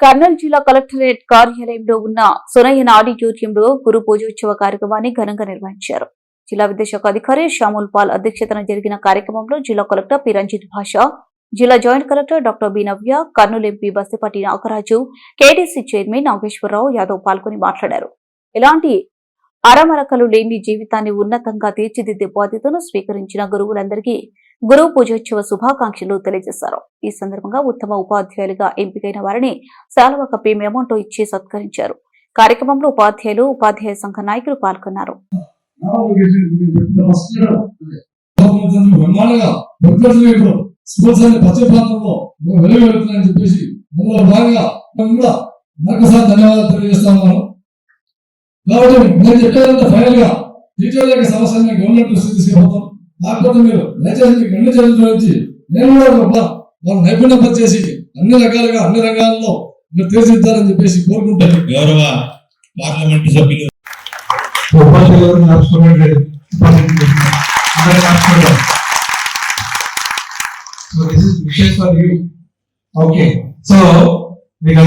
కర్నూలు జిల్లా కలెక్టరేట్ కార్యాలయంలో ఉన్న సునయన ఆడిటోరియంలో గురు పూజోత్సవ కార్యక్రమాన్ని ఘనంగా నిర్వహించారు. జిల్లా విద్యాశాఖ అధికారి శ్యాముల్ పాల్ అధ్యక్షతన జరిగిన కార్యక్రమంలో జిల్లా కలెక్టర్ పి రంజిత్ భాష జిల్లా joint collector doctor B Navya Kurnool MP Bastipati Nagaraju KTC chairman Nageswara Rao Yadav పాల్గొని మాట్లాడారు. ఇలాంటి అరమరకలు లేని జీవితాన్ని ఉన్నతంగా తీర్చిదిద్దే బాధ్యతను స్వీకరించిన గురువులందరికీ గురు పూజోత్సవ శుభాకాంక్షలు తెలియజేశారు. ఈ సందర్భంగా ఉత్తమ ఉపాధ్యాయులుగా ఎంపికైన వారిని శాలవ కప్పి మెమోంటో ఇచ్చి సత్కరించారు. కార్యక్రమంలో ఉపాధ్యాయులు ఉపాధ్యాయ సంఘ నాయకులు పాల్గొన్నారు. మరొకసారి ధన్యవాదాలు తెలియజేస్తా కాబట్టి నేను చెప్పేదంతా ఫైనల్గా టీచర్ల యొక్క సమస్యలను గవర్నమెంట్ దృష్టికి తీసుకెళ్తాం కాకపోతే మీరు దయచేసి మీకు అన్ని చదువుల నుంచి నేను కూడా ఒక వాళ్ళ నైపుణ్యం పరిచేసి అన్ని రకాలుగా అన్ని రంగాల్లో మీరు తీర్చిదిద్దారని చెప్పేసి కోరుకుంటాను. గౌరవ పార్లమెంటు సభ్యులు. ఉపాధ్యాయులు సో దిస్ ఇస్ విషయం ఫర్ యూ ఓకే. సో మీకు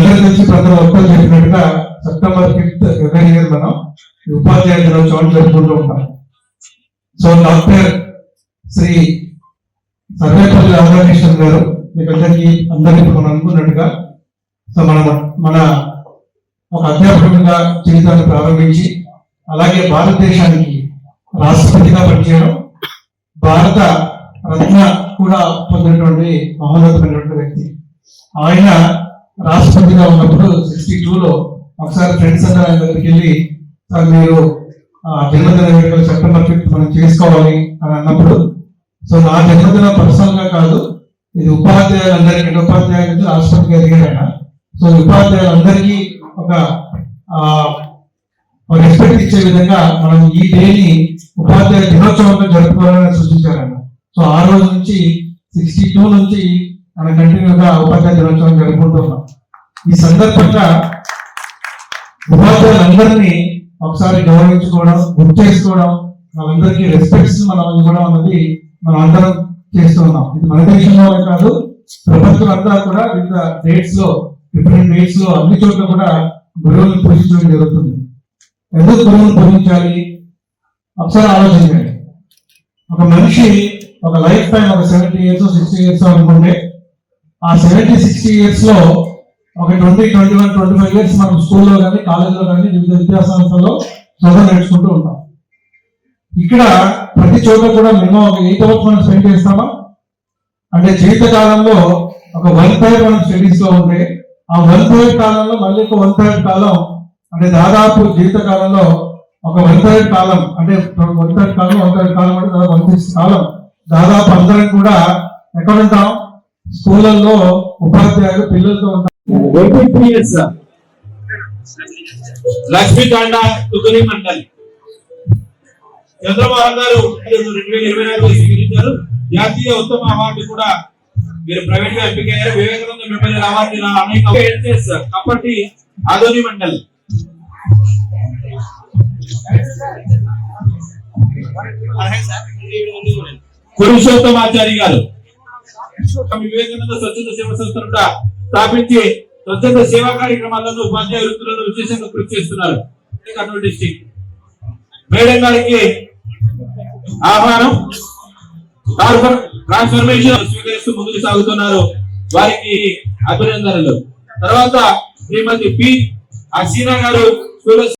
ప్రతి ఒక్కరు చెప్పినట్టుగా సెప్టెంబర్ ఫిఫ్త్ ఎవరి ఇయర్ మనం ఈ ఉపాధ్యాయ దినోత్సవం జరుపుకుంటూ ఉంటాం. సో డాక్టర్ శ్రీ సర్వేపల్లి రాధాకృష్ణన్ గారు మీకు అందరికీ అందరికీ మనం అనుకున్నట్టుగా సో మన మన ఒక అధ్యాపకుడిగా జీవితాన్ని ప్రారంభించి అలాగే భారతదేశానికి రాష్ట్రపతిగా పనిచేయడం భారత రత్న కూడా పొందినటువంటి మహోన్నతమైనటువంటి వ్యక్తి. ఆయన రాష్ట్రపతిగా ఉన్నప్పుడు సిక్స్టీ టూలో ఒకసారి ఫ్రెండ్స్ అందరూ ఆయన దగ్గరికి వెళ్ళి సార్ మీరు జన్మదిన వేడుకలు సెప్టెంబర్ ఫిఫ్త్ మనం చేసుకోవాలి అని అన్నప్పుడు సో నా జన్మదిన పర్సనల్గా కాదు ఇది ఉపాధ్యాయులందరికీ ఉపాధ్యాయులు నుంచి రాష్ట్రపతిగా సో ఉపాధ్యాయులందరికీ ఒక రెస్పెక్ట్ ఇచ్చే విధంగా మనం ఈ డేని ఉపాధ్యాయ దినోత్సవంగా జరుపుకోవాలని సూచించారన్న సో ఆ రోజు నుంచి సిక్స్టీ టూ నుంచి మనం కంటిన్యూగా ఉపాధ్యాయ దినోత్సవం జరుపుకుంటున్నాం. ఈ సందర్భంగా ఉపాధ్యాయులందరినీ ఒకసారి గౌరవించుకోవడం గుర్తు చేసుకోవడం వాళ్ళందరికీ రెస్పెక్ట్స్ మనం ఇవ్వడం అన్నది మనం అందరం చేస్తూ ఉన్నాం. ఇది మన దేశంలోనే కాదు ప్రపంచం అంతా కూడా వివిధ డేట్స్లో డిఫరెంట్ డేట్స్లో అన్ని చోట్ల కూడా గురువులను పూజించడం జరుగుతుంది. ఎందుకు గురువును పూజించాలి? ఒకసారి ఆలోచించండి. ఒక మనిషి ఒక లైఫ్ టైం ఒక సెవెంటీ ఇయర్స్ సిక్స్టీ ఇయర్స్ అనుకుంటే ఆ సెవెంటీ సిక్స్టీ ఇయర్స్లో ఒక twenty twenty one twenty five years మనం స్కూల్లో కానీ కాలేజీలో కానీ వివిధ విద్యా సంస్థల్లో చదువు నేర్చుకుంటూ ఉంటాం. ఇక్కడ ప్రతి చోట కూడా మేము ఒక ఎయిట్ అవర్స్ మనం స్పెండ్ చేస్తామా? అంటే జీవిత కాలంలో ఒక వన్ థర్డ్ మనం స్టడీస్లో ఉంటే ఆ వన్ థర్డ్ కాలంలో మళ్ళీ ఒక వన్ థర్డ్ కాలం అంటే దాదాపు జీవితకాలంలో ఒక వన్ థర్డ్ కాలం అంటే వన్ థర్డ్ కాలం వన్ థర్డ్ కాలం అంటే దాదాపు వన్ సిక్స్ కాలం దాదాపు అందరం కూడా ఎక్కడ ఉంటాం? స్కూళ్ళల్లో ఉపాధ్యాయులు పిల్లలతో ఉంటాం. లక్ష్మీకాండ తుగని మండలి చంద్రబాబు గారు రెండు వేల ఇరవై స్వీకరించారు జాతీయ ఉత్తమ అవార్డు కూడా మీరు ప్రైవేట్గా ఎంపికయ్యారు వివేకానంద మెమోరియల్ అవార్డు అనేక ఆదోని మండలి. పురుషోత్తమాచారి గారు. వివేకానంద స్వచ్ఛత సేవ సంస్థ కూడా స్థాపించి స్వచ్ఛత సేవా కార్యక్రమాలను ఉపాధ్యాయ వృత్తులను విశేషంగా కృషి చేస్తున్నారు. కర్నూలు డిస్టిక్ మేడం గారికి ఆహ్వానం. ట్రాన్స్ఫర్మేషన్ స్వీకరిస్తూ ముందుకు సాగుతున్నారు. వారికి అభినందనలు. తర్వాత శ్రీమతి పి. హసీనా గారు